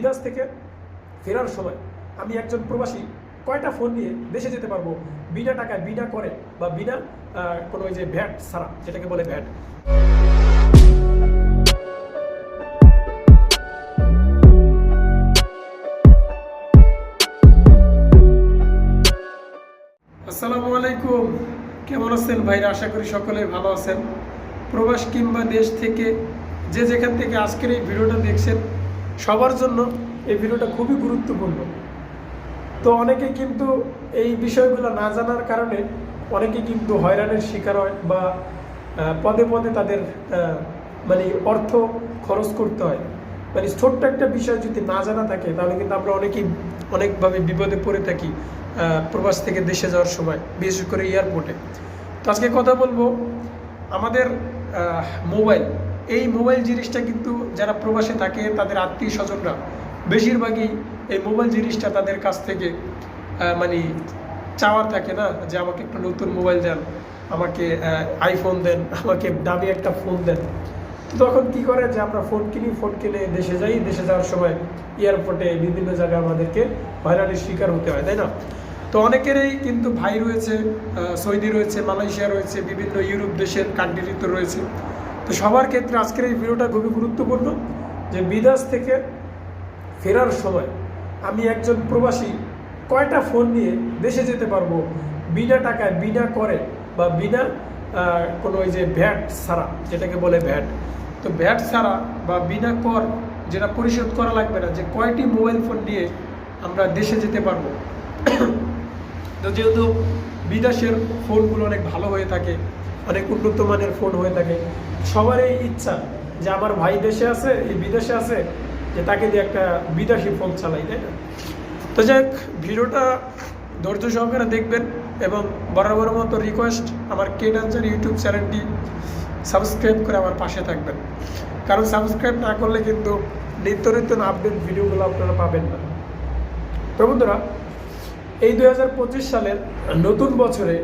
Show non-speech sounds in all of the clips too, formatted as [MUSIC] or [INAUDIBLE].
বিদেশ থেকে ফেরার সময় আমি একজন প্রবাসী, কয়টা ফোন নিয়ে দেশে যেতে পারব? বিনা টাকায়, বিনা করে বা বিনা কোনো ওই যে ভ্যাট ছাড়া, যেটাকে বলে ভ্যাট। আসসালামু আলাইকুম। কেমন আছেন ভাইরা? আশা করি সকলে ভালো আছেন। প্রবাস কিংবা দেশ থেকে যে যেখান থেকে আজকের এই ভিডিওটা দেখছেন সবার জন্য এই ভিডিওটা খুবই গুরুত্বপূর্ণ। তো অনেকে কিন্তু এই বিষয়গুলো না জানার কারণে অনেকে কিন্তু হয়রানির শিকার হয় বা পদে পদে তাদের মানে অর্থ খরচ করতে হয়। মানে ছোট্ট একটা বিষয় যদি না জানা থাকে, তাহলে কিন্তু আমরা অনেকেই অনেকভাবে বিপদে পড়ে থাকি প্রবাস থেকে দেশে যাওয়ার সময়, বিশেষ করে এয়ারপোর্টে। তো আজকে কথা বলব আমাদের মোবাইল। এই মোবাইল জিনিসটা কিন্তু যারা প্রবাসে থাকে, তাদের আত্মীয় স্বজনরা বেশিরভাগই এই মোবাইল জিনিসটা তাদের কাছ থেকে মানে চাওয়ার থাকে না যে আমাকে একটু নতুন মোবাইল দেন, আমাকে আইফোন দেন, আমাকে দামি একটা ফোন দেন। তখন কি করে যে আমরা ফোন কিনি ফোন কিনে দেশে যাই, দেশে যাওয়ার সময় এয়ারপোর্টে বিভিন্ন জায়গায় আমাদেরকে হয়রানির শিকার হতে হয়, তাই না? তো অনেকেরই কিন্তু ভাই রয়েছে সৌদি রয়েছে, মালয়েশিয়া রয়েছে, বিভিন্ন ইউরোপ দেশের কান্ট্রিতে রয়েছে। সবার ক্ষেত্রে আজকের এই ভিডিওটা খুবই গুরুত্বপূর্ণ যে বিদেশ থেকে ফেরার সময় আমি একজন প্রবাসী, কয়টা ফোন নিয়ে দেশে যেতে পারব, বিনা টাকায়, বিনা করে বা বিনা কোনো ওই যে ভ্যাট ছাড়া, যেটাকে বলে ভ্যাট। তো ভ্যাট ছাড়া বা বিনা কর যেটা পরিশোধ করা লাগবে না, যে কয়টি মোবাইল ফোন নিয়ে আমরা দেশে যেতে পারব। তো যেহেতু বিদেশের ফোনগুলো অনেক ভালো হয়ে থাকে, অনেক উন্নত মানের ফোন হয়ে থাকে। সবারই ইচ্ছা যে আমার ভাই দেশে আছে, এই বিদেশে আছে, যে তাকে দিয়ে একটা বিদেশি ফোন চালাই, তাই না? তো যাই ভিডিওটা ধৈর্য সহকারে দেখবেন এবং বরাবর মতো রিকোয়েস্ট আমার কে ডান্সার ইউটিউব চ্যানেলটি সাবস্ক্রাইব করে আমার পাশে থাকবেন। কারণ সাবস্ক্রাইব না করলে কিন্তু নিত্য নিত্য আপডেট ভিডিওগুলো আপনারা পাবেন না। তো বন্ধুরা এই দুই হাজার পঁচিশ সালের নতুন বছরে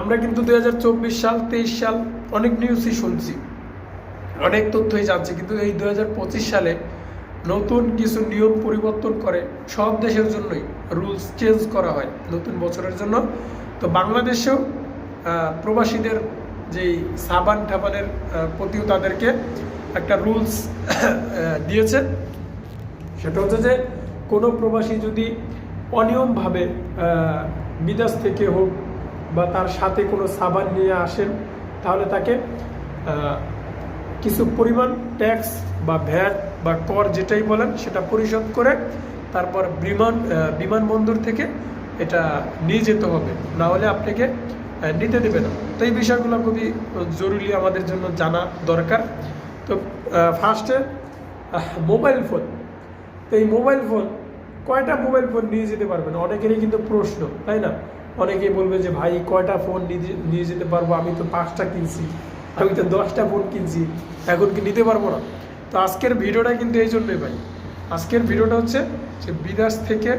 আমরা কিন্তু দু হাজার চব্বিশ সাল, তেইশ সাল অনেক নিউজই শুনছি। অনেক তথ্যই জানছি, কিন্তু এই দু হাজার পঁচিশ সালে নতুন কিছু নিয়ম পরিবর্তন করে সব দেশের জন্যই রুলস চেঞ্জ করা হয় নতুন বছরের জন্য। তো বাংলাদেশেও প্রবাসীদের যেই সাবান ঠাবানের প্রতিও তাদেরকে একটা রুলস [COUGHS] দিয়েছে। সেটা হচ্ছে যে কোনো প্রবাসী যদি অনিয়মভাবে বিদেশ থেকে হোক বা তার সাথে কোনো সাবান নিয়ে আসেন, তাহলে তাকে কিছু পরিমাণ ট্যাক্স বা ভ্যাট বা কর যেটাই বলেন সেটা পরিশোধ করে তারপর বিমান বিমানবন্দর থেকে এটা নিয়ে যেতে হবে। না হলে আপনাকে নিতে দেবে না। তো এই বিষয়গুলো খুবই জরুরি আমাদের জন্য জানা দরকার। তো ফার্স্টে মোবাইল ফোন তো এই মোবাইল ফোন কয়টা মোবাইল ফোন নিয়ে যেতে পারবেন? অনেকেরই কিন্তু প্রশ্ন, তাই না? অনেকেই বলবে যে, ভাই, কয়টা ফোন নিয়ে যেতে পারব? আমি তো পাঁচটা কিনছি, আমি তো দশটা ফোন কিনছি, এখন কি নিতে পারব না? তো আজকের ভিডিওটা কিন্তু এই জন্যই ভাই। আজকের ভিডিওটা হচ্ছে যে, বিদেশ থেকে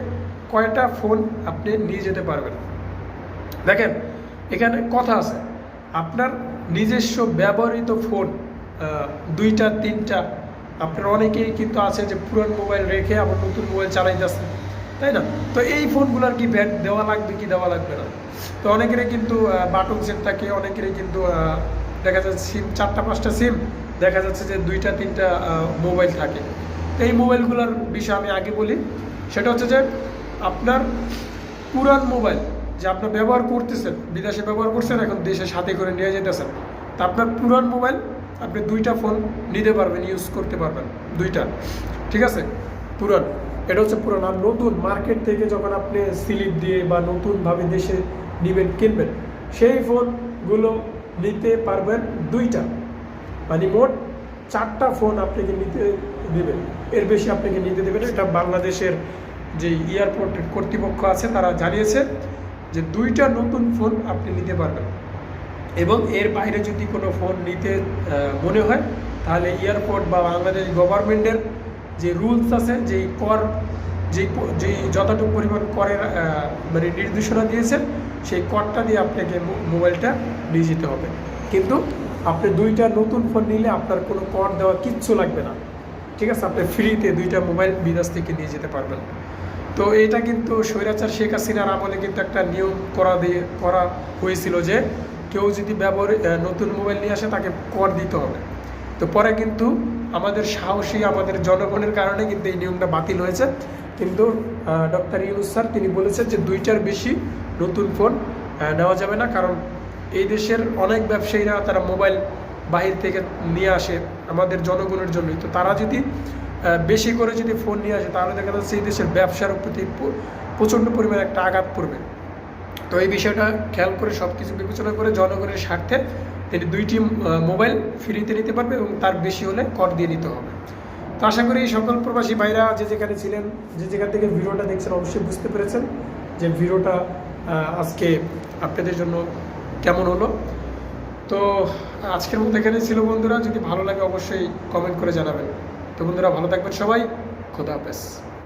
কয়টা ফোন আপনি নিয়ে যেতে পারবেন? দেখেন, এখানে কথা আছে, আপনার নিজস্ব ব্যবহৃত ফোন দুইটা, তিনটা আপনার অনেকেই কিন্তু আছে যে পুরান মোবাইল রেখে আবার নতুন মোবাইল চালাইতেছে তাই না? তো এই ফোনগুলোর কি ব্যাট দেওয়া লাগবে কি দেওয়া লাগবে না? তো অনেকেরই কিন্তু বাটন সেট থাকে, অনেকেরই কিন্তু দেখা যাচ্ছে সিম চারটা, পাঁচটা সিম দেখা যাচ্ছে যে দুইটা, তিনটা মোবাইল থাকে। তো এই মোবাইলগুলোর বিষয়ে আমি আগে বলি, সেটা হচ্ছে যে আপনার পুরান মোবাইল যে আপনার ব্যবহার করতেছেন, বিদেশে ব্যবহার করছেন, এখন দেশে সাথে করে নিয়ে যেতেছেন, তা আপনার পুরান মোবাইল আপনি দুইটা ফোন নিতে পারবেন ইউজ করতে পারবেন। দুইটা। ঠিক আছে? পুরান। এটা হচ্ছে পুরান। আর নতুন মার্কেট থেকে যখন আপনি স্লিপ দিয়ে বা নতুনভাবে দেশে নেবেন, কিনবেন, সেই ফোনগুলো নিতে পারবেন দুইটা। মানে মোট চারটা ফোন আপনাকে নিতে দেবেন। এর বেশি আপনাকে নিতে দেবেন এটা বাংলাদেশের যে এয়ারপোর্ট কর্তৃপক্ষ আছে, তারা জানিয়েছে যে দুইটা নতুন ফোন আপনি নিতে পারবেন। এবং এর বাইরে যদি কোনো ফোন নিতে মনে হয়, তাহলে এয়ারপোর্ট বা বাংলাদেশ গভর্নমেন্টের যে রুলস আছে, যেই কর প- যেই যতটুকু পরিমাণ করের মানে নির্দেশনা দিয়েছেন, সেই করটা দিয়ে আপনাকে মোবাইলটা নিয়ে যেতে হবে। কিন্তু আপনি দুইটা নতুন ফোন নিলে আপনার কোনো কর দেওয়া কিচ্ছু লাগবে না। ঠিক আছে? আপনি ফ্রিতে দুইটা মোবাইল বিদেশ থেকে নিয়ে যেতে পারবেন। তো এটা কিন্তু স্বৈরাচার শেখ হাসিনার আমলে কিন্তু একটা নিয়ম করা দিয়ে, করা হয়েছিল যে কেউ যদি ব্যবহার নতুন মোবাইল নিয়ে আসে, তাকে কর দিতে হবে। তো পরে কিন্তু আমাদের সাহসী, আমাদের জনগণের কারণে কিন্তু এই নিয়মটা বাতিল হয়েছে। কিন্তু ডক্টর ইউনুস স্যার, তিনি বলেছেন যে দুইটার বেশি নতুন ফোন নেওয়া যাবে না। কারণ এই দেশের অনেক ব্যবসায়ীরা, তারা মোবাইল বাহির থেকে নিয়ে আসে আমাদের জনগণের জন্যই। তো তারা যদি বেশি করে যদি ফোন নিয়ে আসে, তাহলে দেখা যাচ্ছে এই দেশের ব্যবসার প্রতি প্রচণ্ড পরিমাণে একটা আঘাত পড়বে। তো এই বিষয়টা খেয়াল করে সব কিছু বিবেচনা করে জনগণের স্বার্থে তিনি দুইটি মোবাইল ফ্রিতে নিতে পারবে এবং তার বেশি হলে কর দিয়ে নিতে হবে। তো আশা করি সকল প্রবাসী ভাইরা যে যেখানে ছিলেন, যে যেখান থেকে ভিডিওটা দেখছেন অবশ্যই বুঝতে পেরেছেন যে ভিডিওটা আজকে আপনাদের জন্য কেমন হলো। তো আজকের মতো এখানে ছিল বন্ধুরা, যদি ভালো লাগে অবশ্যই কমেন্ট করে জানাবেন। তো বন্ধুরা ভালো থাকবেন সবাই, খোদা হাফেজ।